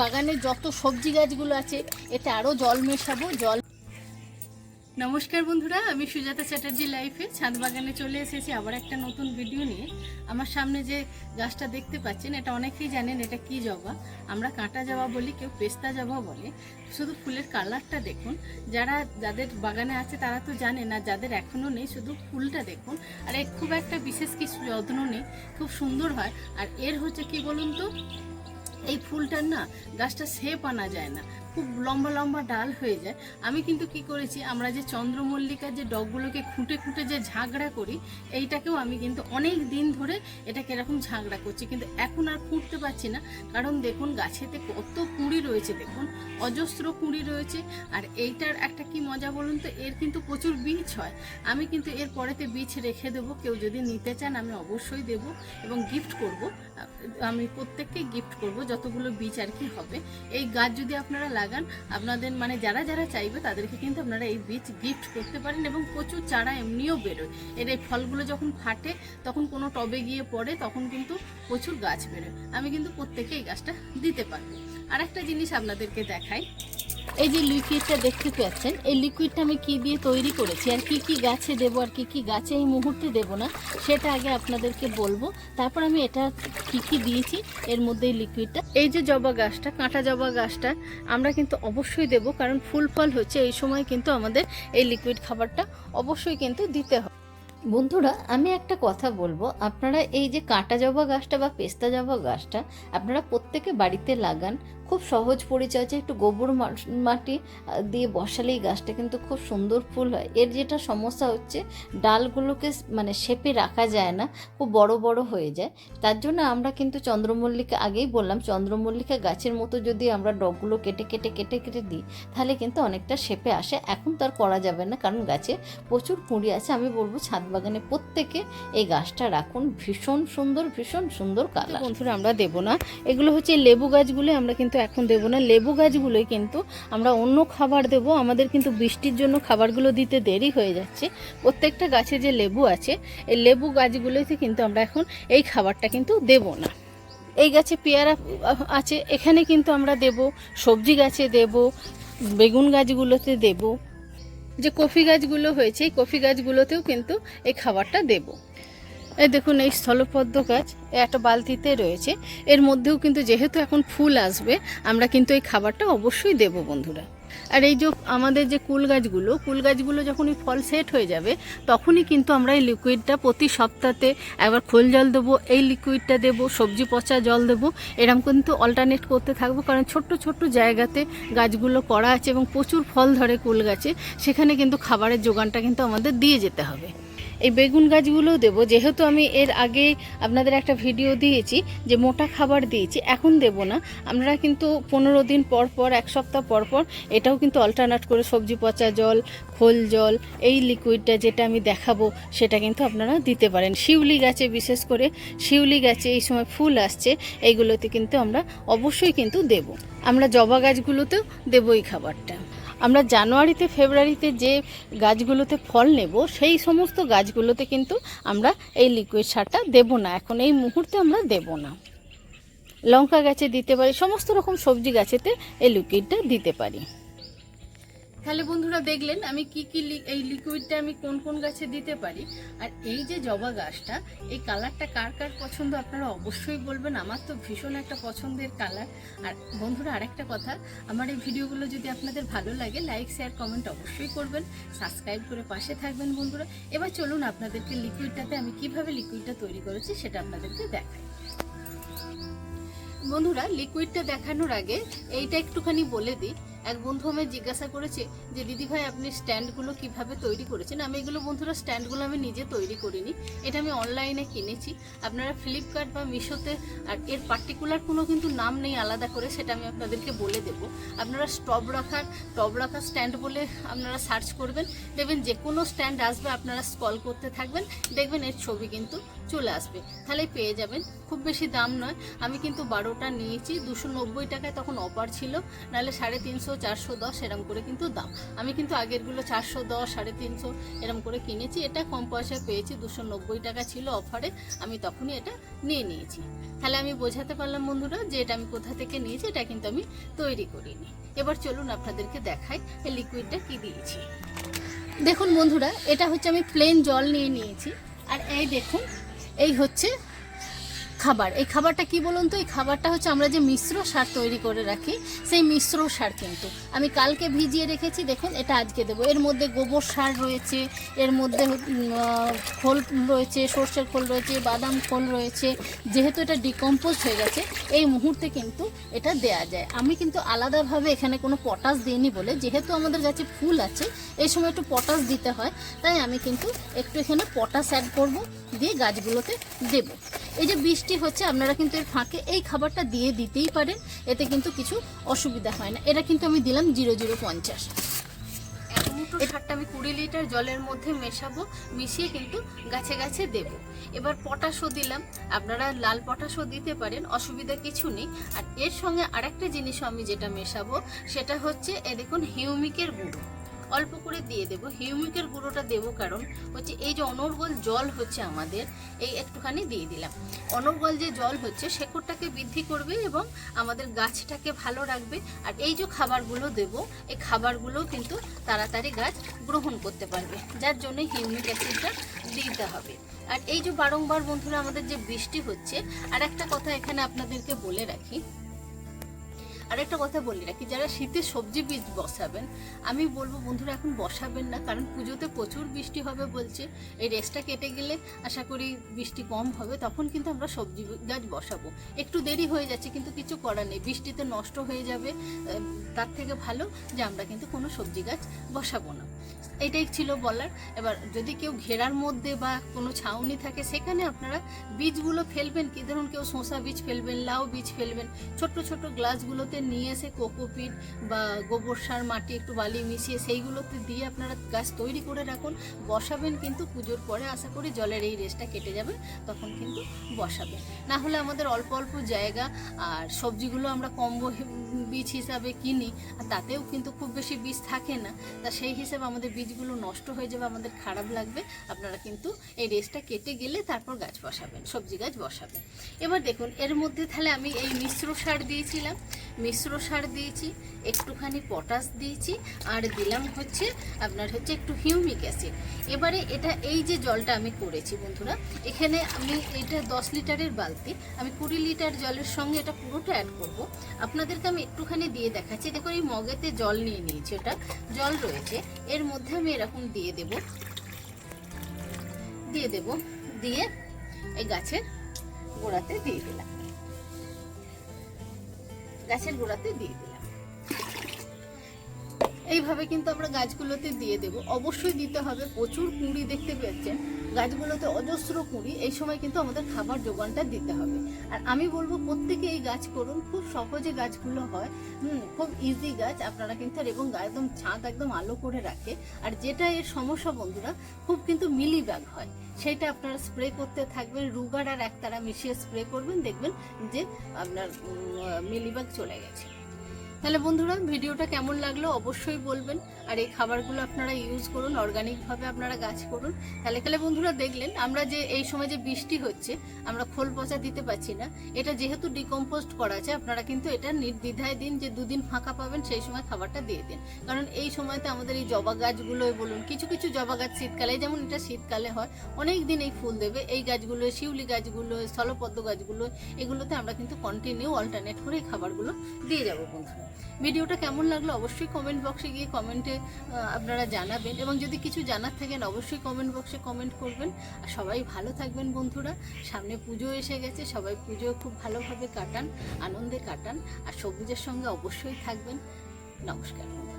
বাগানে যত সবজি গাছগুলো আছে, এতে আরও জল মেশাবো, জল নমস্কার বন্ধুরা, আমি সুজাতা চ্যাটার্জি লাইফে ছাদ বাগানে চলে এসেছি আবার একটা নতুন ভিডিও নিয়ে। আমার সামনে যে গাছটা দেখতে পাচ্ছেন, এটা অনেকেই জানেন এটা কি জবা। আমরা কাঁটা জবা বলি, কেউ পেস্তা জবা বলে। শুধু ফুলের কালারটা দেখুন। যারা, যাদের বাগানে আছে তারা তো জানে না, যাদের এখনও নেই, শুধু ফুলটা দেখুন। আর এর খুব একটা বিশেষ কিছু যত্ন নেই, খুব সুন্দর হয়। আর এর হচ্ছে কি বলুন তো? এই ফুলটার না গাছটা শেপ আনা যায় না। খুব লম্বা লম্বা ডাল হয়ে যায়। আমি কিন্তু কি করেছি, আমরা যে চন্দ্রমল্লিকার যে ডগগুলোকে খুঁটে খুঁটে যে ঝাগড়া করি, এইটাকেও আমি কিন্তু অনেক দিন ধরে এটাকে এরকম ঝাগড়া করছি। কিন্তু এখন আর খুঁড়তে পারছি না। কারণ দেখুন, গাছেতে কত কুঁড়ি রয়েছে, দেখুন, অজস্র কুঁড়ি রয়েছে। আর এইটার একটা কি মজা বলুন তো, এর কিন্তু প্রচুর বীজ হয়। আমি কিন্তু এর পরেতে বীজ রেখে দেবো। কেউ যদি নিতে চান, আমি অবশ্যই দেব এবং গিফট করব। আমি প্রত্যেককে গিফট করব, যতগুলো বীজ আর কি হবে। এই গাছ যদি আপনারা লাগান। আপনাদের মানে যারা যারা চাইবে তাদেরকে কিন্তু আপনারা এই বীজ গিফট করতে পারেন এবং প্রচুর চারা এমনিও বেরোয়। এর এই ফলগুলো যখন ফাটে, তখন কোনো টবে গিয়ে পড়ে, তখন কিন্তু প্রচুর গাছ বেরোয়। আমি কিন্তু প্রত্যেকে এই গাছটা দিতে পারব। আর একটা জিনিস আপনাদেরকে দেখাই। এই যে লিকুইডটা দেখতে পাচ্ছেন, এই লিকুইডটা আমি কি দিয়ে তৈরি করেছি আর কি কি গাছে দেবো আর কি কি গাছে এই মুহূর্তে দেব না, সেটা আগে আপনাদেরকে বলব। তারপর আমি এটা কি কি দিয়েছি, এর মধ্যে এই লিকুইডটা। এই যে জবা গাছটা, কাঁটা জবা গাছটা, আমরা কিন্তু অবশ্যই দেব, কারণ ফুল ফল হচ্ছে এই সময় কিন্তু আমাদের এই লিকুইড খাবারটা অবশ্যই কিন্তু দিতে হবে বন্ধুরা, আমি একটা কথা বলব, আপনারা এই যে কাঁটা জবা গাছটা বা পেস্তা জবা গাছটা আপনারা প্রত্যেকে বাড়িতে লাগান খুব সহজ পরিচর্যা একটু গোবর মাটি দিয়ে বসালেই গাছটা কিন্তু খুব সুন্দর ফুল হয়। এর যেটা সমস্যা হচ্ছে ডালগুলোকে মানে শেপে রাখা যায় না খুব বড় বড় হয়ে যায়। তার জন্য আমরা কিন্তু চন্দ্রমল্লিকা আগেই বললাম চন্দ্রমল্লিকা গাছের মতো যদি আমরা ডগগুলো কেটে কেটে কেটে কেটে দিই তাহলে কিন্তু অনেকটা শেপে আসে। এখন তো আর করা যাবে না কারণ গাছে প্রচুর কুঁড়ি আছে। আমি বলব ছাদ বাগানে প্রত্যেকে এই গাছটা রাখুন ভীষণ সুন্দর ভীষণ সুন্দর কালার। বন্ধুরা আমরা দেব না। এগুলো হচ্ছে লেবু গাছগুলো আমরা কিন্তু এখন দেব না। লেবু গাছগুলোই কিন্তু আমরা অন্য খাবার দেব। আমাদের কিন্তু বৃষ্টির জন্য খাবারগুলো দিতে দেরি হয়ে যাচ্ছে। প্রত্যেকটা গাছে যে লেবু আছে, এই লেবু গাছগুলোতে কিন্তু আমরা এখন এই খাবারটা কিন্তু দেব না। এই গাছে পেয়ারা আছে, এখানে কিন্তু আমরা দেব। সবজি গাছে দেব, বেগুন গাছগুলোতে দেব। যে কফি গাছগুলো হয়েছে, এই কফি গাছগুলোতেও কিন্তু এই খাবারটা দেব। এই দেখুন, এই স্থলপদ্ম গাছ একটা বালতিতে রয়েছে। এর মধ্যেও কিন্তু যেহেতু এখন ফুল আসবে, আমরা কিন্তু এই খাবারটা অবশ্যই দেব বন্ধুরা। আর এই যে আমাদের যে কুল গাছগুলো কুল গাছগুলো যখনই ফল সেট হয়ে যাবে, তখনই কিন্তু আমরা এই লিকুইডটা প্রতি সপ্তাহে একবার খোল জল দেবো, এই লিকুইডটা দেবো, সবজি পচা জল দেবো। এরকম কিন্তু অল্টারনেট করতে থাকব, কারণ ছোট্ট ছোট্ট জায়গাতে গাছগুলো করা আছে এবং প্রচুর ফল ধরে কুল গাছে, সেখানে কিন্তু খাবারের যোগানটা কিন্তু আমাদের দিয়ে যেতে হবে। এই বেগুন গাছগুলোও দেবো। যেহেতু আমি এর আগে আপনাদের একটা ভিডিও দিয়েছি যে মোটা খাবার দিয়েছি, এখন দেব না। আমরা কিন্তু পনেরো দিন পর পর, এক সপ্তাহ পর পর এটাও কিন্তু অল্টারনেট করে সবজি পচা জল, খোল জল, এই লিকুইডটা যেটা আমি দেখাবো, সেটা কিন্তু আপনারা দিতে পারেন। শিউলি গাছে বিশেষ করে, শিউলি গাছে এই সময় ফুল আসছে, এইগুলোতে কিন্তু আমরা অবশ্যই কিন্তু দেব। আমরা জবা গাছগুলোতেও দেবো এই খাবারটা। আমরা জানুয়ারিতে, ফেব্রুয়ারিতে যে গাছগুলোতে ফল নেব, সেই সমস্ত গাছগুলোতে কিন্তু আমরা এই লিকুইড সারটা দেব না। এখন এই মুহূর্তে আমরা দেব না। লঙ্কা গাছে দিতে পারি, সমস্ত রকম সবজি গাছেতে এই লিকুইডটা দিতে পারি। তাহলে বন্ধুরা দেখলেন আমি কি কি এই লিকুইডটা আমি কোন কোন গাছে দিতে পারি। আর এই যে জবা গাছটা, এই কালারটা কার কার পছন্দ আপনারা অবশ্যই বলবেন। আমার তো ভীষণ একটা পছন্দের কালার আর বন্ধুরা আরেকটা কথা, আমার এই ভিডিওগুলো যদি আপনাদের ভালো লাগে লাইক শেয়ার কমেন্ট অবশ্যই করবেন। সাবস্ক্রাইব করে পাশে থাকবেন বন্ধুরা। এবার চলুন আপনাদেরকে লিকুইডটাতে আমি কীভাবে লিকুইডটা তৈরি করেছি সেটা আপনাদেরকে দেখাই। বন্ধুরা লিকুইডটা দেখানোর আগে এইটা একটুখানি বলে দিই। এক বন্ধু আমায় জিজ্ঞাসা করেছে যে, দিদি ভাই, আপনি স্ট্যান্ডগুলো কীভাবে তৈরি করেছেন? আমি এগুলো বন্ধুরা, স্ট্যান্ডগুলো আমি নিজে তৈরি করিনি। এটা আমি অনলাইনে কিনেছি। আপনারা ফ্লিপকার্ট বা মিশোতে আর এর পার্টিকুলার কোনো কিন্তু নাম নেই আলাদা করে, সেটা আমি আপনাদেরকে বলে দেব। আপনারা স্টব রাখার টব রাখার স্ট্যান্ড বলে আপনারা সার্চ করবেন। দেখবেন যে কোনো স্ট্যান্ড আসবে, আপনারা স্কল করতে থাকবেন। দেখবেন এর ছবি কিন্তু চলে আসবে। তাহলে পেয়ে যাবেন। খুব বেশি দাম নয়। আমি কিন্তু বারোটা নিয়েছি, দুশো নব্বই টাকায় তখন অফার ছিল। নাহলে সাড়ে তিনশো, চারশো দশ এরম করে কিন্তু দাম। আমি কিন্তু আগেরগুলো চারশো দশ, সাড়ে তিনশো এরম করে কিনেছি। এটা কম পয়সায় পেয়েছি, দুশো নব্বই টাকা ছিল অফারে আমি তখনই এটা নিয়ে নিয়েছি। তাহলে আমি বোঝাতে পারলাম বন্ধুরা যে এটা আমি কোথা থেকে নিয়েছি, এটা কিন্তু আমি তৈরি করিনি। এবার চলুন আপনাদেরকে দেখাই এই লিকুইডটা কি দিয়েছি। দেখুন বন্ধুরা, এটা হচ্ছে আমি প্লেন জল নিয়ে নিয়েছি। আর এই দেখুন এই হচ্ছে খাবার, এই খাবারটা কি বলুন তো? এই খাবারটা হচ্ছে আমরা যে মিশ্র সার তৈরি করে রাখি, সেই মিশ্র সার কিন্তু। আমি কালকে ভিজিয়ে রেখেছি, দেখুন, এটা আজকে দেবো। এর মধ্যে গোবর সার রয়েছে, এর মধ্যে খোল রয়েছে, সর্ষের খোল রয়েছে, বাদাম খোল রয়েছে, যেহেতু এটা ডিকম্পোজ হয়ে গেছে, এই মুহূর্তে কিন্তু এটা দেয়া যায়। আমি কিন্তু আলাদাভাবে এখানে কোনো পটাশ দিইনি বলে, যেহেতু আমাদের গাছে ফুল আছে, এই সময় একটু পটাশ দিতে হয়, তাই আমি কিন্তু একটু এখানে পটাশ অ্যাড করব, দিয়ে গাছগুলোতে দেব। এই যে বৃষ্টি হচ্ছে, আপনারা কিন্তু এর ফাঁকে এই খাবারটা দিয়ে দিতেই পারেন, এতে কিন্তু কিছু অসুবিধা হয় না। এটা কিন্তু আমি দিলাম জিরো জিরো পঞ্চাশ। মুঠো সারটা আমি কুড়ি লিটার জলের মধ্যে মেশাবো, মিশিয়ে কিন্তু গাছে গাছে দেব। এবার পটাশও দিলাম, আপনারা লাল পটাশও দিতে পারেন, অসুবিধা কিছু নেই। আর এর সঙ্গে আরেকটা জিনিসও আমি যেটা মেশাবো, সেটা হচ্ছে, এ দেখুন, হিউমিকের গুঁড়ো। অল্প করে দিয়ে দেবো। হিউমিকের গুঁড়োটা দেবো কারণ হচ্ছে এই যে অনর্গল জল হচ্ছে আমাদের, এই একটুখানি দিয়ে দিলাম। অনর্গল যে জল হচ্ছে শেকড়টাকে বৃদ্ধি করবে এবং আমাদের গাছটাকে ভালো রাখবে। আর এই যে খাবারগুলো দেব, এই খাবারগুলো কিন্তু তাড়াতাড়ি গাছ গ্রহণ করতে পারবে। যার জন্য হিউমিক অ্যাসিডটা দিতে হবে। আর এই যে বারংবার বন্ধুরা আমাদের যে বৃষ্টি হচ্ছে আর একটা কথা এখানে আপনাদেরকে বলে রাখি আর একটা কথা বলি রাখি, যারা শীতে সবজি বীজ বসাবেন, আমি বলব বন্ধুরা এখন বসাবেন না, কারণ পুজোতে প্রচুর বৃষ্টি হবে বলছে। এই রেসটা কেটে গেলে আশা করি বৃষ্টি কম হবে, তখন কিন্তু আমরা সবজি গাছ বসাবো। একটু দেরি হয়ে যাচ্ছে, কিন্তু কিছু করার নেই, বৃষ্টিতে নষ্ট হয়ে যাবে তার থেকে ভালো যে আমরা কিন্তু কোনো সবজি গাছ বসাবো না। এটাই ছিল বলার। এবার যদি কেউ ঘেরার মধ্যে বা কোনো ছাউনি থাকে, সেখানে আপনারা বীজগুলো ফেলবেন কি? ধরুন কেউ শসা বীজ ফেলবেন, লাউ বীজ ফেলবেন, ছোট্ট ছোট গ্লাসগুলোতে নিয়ে এসে কোকোপিট বা গোবর সার, মাটি একটু বালি মিশিয়ে সেইগুলোতে দিয়ে আপনারা গাছ তৈরি করে রাখুন। বসাবেন কিন্তু পুজোর পরে আশা করি জলের এই রেসটা কেটে যাবে, তখন কিন্তু বসাবেন। না হলে আমাদের অল্প অল্প জায়গা আর সবজিগুলো আমরা কম বীজ হিসাবে কিনি, আর তাতেও কিন্তু খুব বেশি বীজ থাকে না। তা সেই হিসাবে আমাদের বীজগুলো নষ্ট হয়ে যাবে, আমাদের খারাপ লাগবে। আপনারা কিন্তু এই রেসটা কেটে গেলে তারপর গাছ বসাবেন, সবজি গাছ বসাবেন। এবার দেখুন, এর মধ্যে তাহলে আমি এই মিশ্র সার দিয়েছিলাম। মিশ্র সার দিয়েছি, একটুখানি পটাশ দিয়েছি, আর দিলাম হচ্ছে আপনার হচ্ছে একটু হিউমিক অ্যাসিড। এবারে এটা, এই যে জলটা আমি করেছি বন্ধুরা, এখানে আমি এটা দশ লিটারের বালতি, আমি কুড়ি লিটার জলের সঙ্গে এটা পুরোটা অ্যাড করব। আপনাদেরকে আমি একটুখানি দিয়ে দেখাচ্ছি। দেখো এই মগেতে জল নিয়ে নিয়েছি ওটা। জল রয়েছে। এর মধ্যে আমি এরকম দিয়ে দেব। দিয়ে দেব। দিয়ে এই গাছের গোড়াতে দিয়ে দিলাম। গাছের গোড়াতে দিয়ে দিলাম। এইভাবে কিন্তু আমরা গাছগুলোতে দিয়ে দেব। অবশ্যই দিতে হবে। প্রচুর কুঁড়ি দেখতে পেয়েছেন। গাছগুলোতে অজস্র কুঁড়ি। এই সময় কিন্তু আমাদের খাবার যোগানটা দিতে হবে। আর আমি বলব, প্রত্যেকে এই গাছ করুন। খুব সহজে গাছগুলো হয়। হুম, খুব ইজি গাছ। আপনারা কিন্তু আর এবং একদম ছাদ, একদম আলো করে রাখে। আর যেটা এর সমস্যা বন্ধুরা, খুব কিন্তু মিলি ব্যাগ হয়। সেটা আপনারা স্প্রে করতে থাকবেন। রুগার আর একতারা মিশিয়ে স্প্রে করবেন। দেখবেন যে আপনার মিলিবাগ চলে গেছে। তাহলে বন্ধুরা, ভিডিওটা কেমন লাগল অবশ্যই বলবেন। আর এই খাবারগুলো আপনারা ইউজ করুন অর্গানিকভাবে আপনারা গাছ করুন। তাহলে তাহলে বন্ধুরা দেখলেন, আমরা যে এই সময় যে বৃষ্টি হচ্ছে, আমরা খোল পচা দিতে পারছি না। এটা যেহেতু ডিকম্পোস্ট করা আছে, আপনারা কিন্তু এটা নির্দ্বিধায় দিন যে দুদিন ফাঁকা পাবেন, সেই সময় খাবারটা দিয়ে দিন। কারণ এই সময়তে আমাদের এই জবা গাছগুলোই বলুন, কিছু কিছু জবা গাছ শীতকালে, যেমন এটা শীতকালে হয়, অনেক দিন এই ফুল দেবে। এই গাছগুলো, শিউলি গাছগুলো, স্থলপদ্ম গাছগুলো, এগুলোতে আমরা কিন্তু কন্টিনিউ অল্টারনেট করে এই খাবারগুলো দিয়ে যাব বন্ধুরা। ভিডিওটা কেমন লাগল অবশ্যই কমেন্ট বক্সে গিয়ে কমেন্টে আপনারা জানাবেন এবং যদি কিছু জানার থাকেন অবশ্যই কমেন্ট বক্সে কমেন্ট করবেন। আর সবাই ভালো থাকবেন বন্ধুরা। সামনে পুজো এসে গেছে, সবাই পুজো খুব ভালোভাবে কাটান, আনন্দে কাটান, আর সবুজের সঙ্গে অবশ্যই থাকবেন। নমস্কার।